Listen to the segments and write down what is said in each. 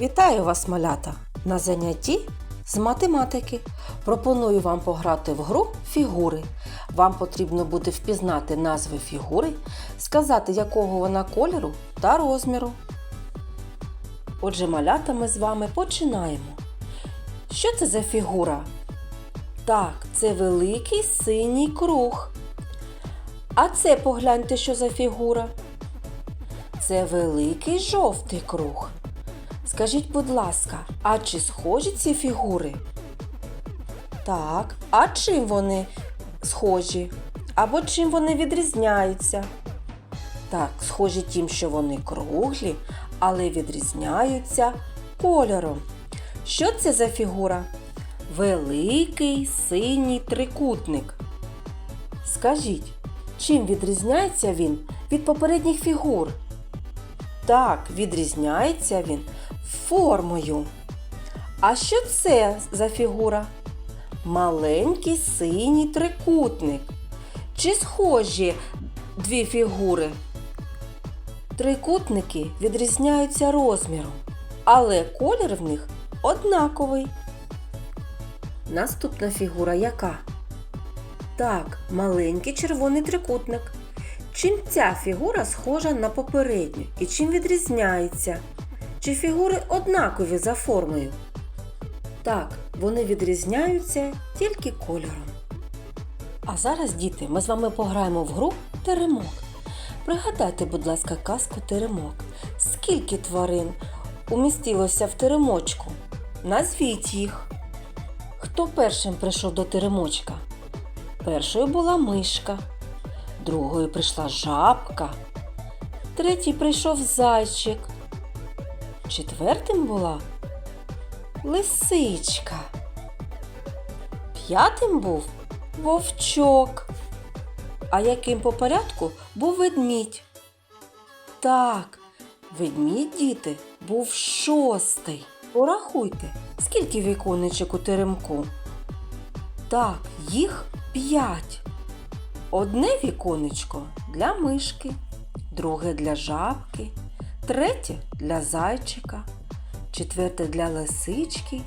Вітаю вас, малята! На занятті з математики. Пропоную вам пограти в гру фігури. Вам потрібно буде впізнати назви фігури, сказати, якого вона кольору та розміру. Отже, малята ми з вами починаємо. Що це за фігура? Так, це великий синій круг. А це погляньте, що за фігура. Це великий жовтий круг. Скажіть, будь ласка, а чи схожі ці фігури? Так, а чим вони схожі? Або чим вони відрізняються? Так, схожі тим, що вони круглі, але відрізняються кольором. Що це за фігура? Великий синій трикутник. Скажіть, чим відрізняється він від попередніх фігур? Так, відрізняється він формою. А що це за фігура? Маленький синій трикутник. Чи схожі дві фігури? Трикутники відрізняються розміром, але колір в них однаковий. Наступна фігура яка? Так, маленький червоний трикутник. Чим ця фігура схожа на попередню і чим відрізняється? Чи фігури однакові за формою? Так, вони відрізняються тільки кольором. А зараз, діти, ми з вами пограємо в гру Теремок. Пригадайте, будь ласка, казку Теремок. Скільки тварин умістилося в теремочку? Назвіть їх. Хто першим прийшов до теремочка? Першою була мишка, другою прийшла жабка, третій прийшов зайчик, четвертим була лисичка, п'ятим був вовчок. А яким по порядку був ведмідь? Так, ведмідь, діти, був шостий. Порахуйте, скільки віконечок у теремку? Так, їх п'ять. Одне віконечко для мишки, друге для жабки, третє для зайчика, четверте для лисички,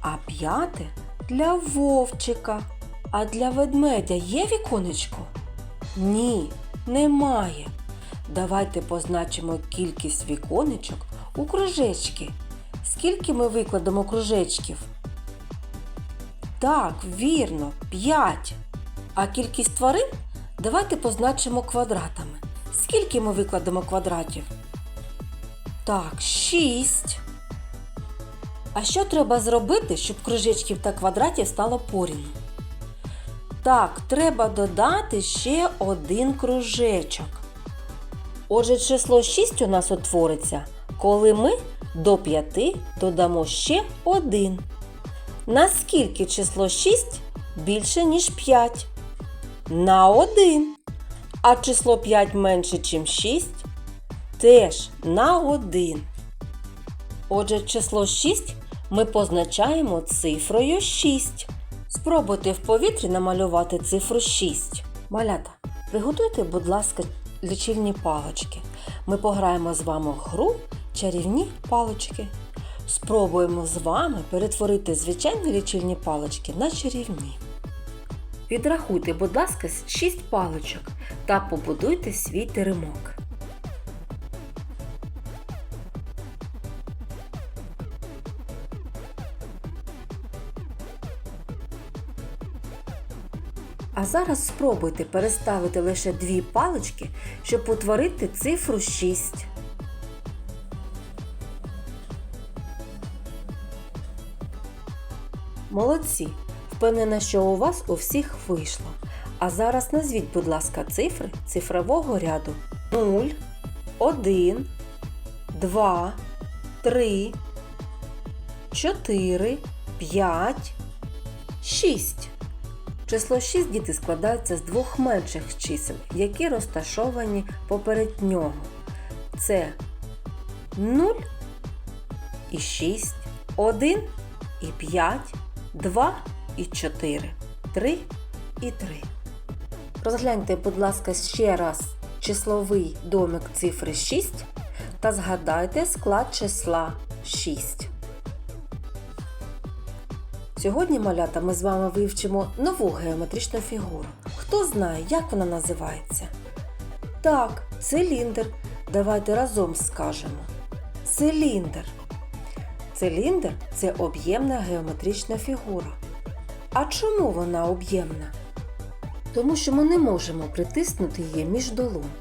а п'яте для вовчика. А для ведмедя є віконечко? Ні, немає. Давайте позначимо кількість віконечок у кружечки. Скільки ми викладемо кружечків? Так, вірно, 5. А кількість тварин давайте позначимо квадратами. Скільки ми викладемо квадратів? Так, 6. А що треба зробити, щоб кружечків та квадратів стало порівну? Так, треба додати ще один кружечок. Отже, число 6 у нас утвориться, коли ми до 5 додамо ще один. Наскільки число 6 більше, ніж 5? На 1. А число 5 менше, ніж 6? Теж на 1. Отже, число 6 ми позначаємо цифрою 6. Спробуйте в повітрі намалювати цифру 6. Малята, приготуйте, будь ласка, лічильні палочки. Ми пограємо з вами в гру чарівні палочки. Спробуємо з вами перетворити звичайні лічильні палочки на чарівні. Відрахуйте, будь ласка, 6 палочок та побудуйте свій теремок. А зараз спробуйте переставити лише дві палички, щоб утворити цифру 6. Молодці! Впевнена, що у вас у всіх вийшло. А зараз назвіть, будь ласка, цифри цифрового ряду 0, 1, 2, 3, 4, 5, 6. Число 6 діти складається з двох менших чисел, які розташовані поперед нього. Це 0 і 6, 1 і 5, 2 і 4, 3 і 3. Розгляньте, будь ласка, ще раз числовий домик цифри 6 та згадайте склад числа 6. Сьогодні, малята, ми з вами вивчимо нову геометричну фігуру. Хто знає, як вона називається? Так, циліндр. Давайте разом скажемо. Циліндр. Циліндр це об'ємна геометрична фігура. А чому вона об'ємна? Тому що ми не можемо притиснути її між долонь.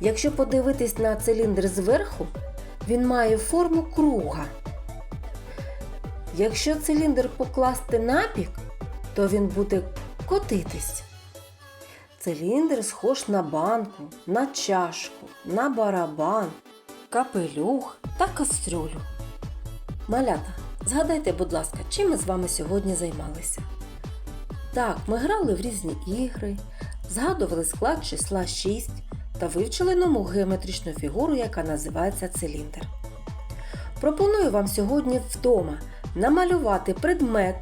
Якщо подивитись на циліндр зверху, він має форму круга. Якщо циліндр покласти напік, то він буде котитись. Циліндр схож на банку, на чашку, на барабан, капелюх та кастрюлю. Малята, згадайте, будь ласка, чим ми з вами сьогодні займалися? Так, ми грали в різні ігри, згадували склад числа 6 та вивчили нову геометричну фігуру, яка називається циліндр. Пропоную вам сьогодні вдома намалювати предмет,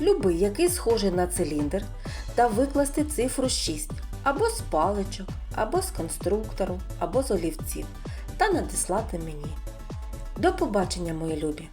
любий, який схожий на циліндр, та викласти цифру 6 або з паличок, або з конструктору, або з олівців та надіслати мені. До побачення, мої любі!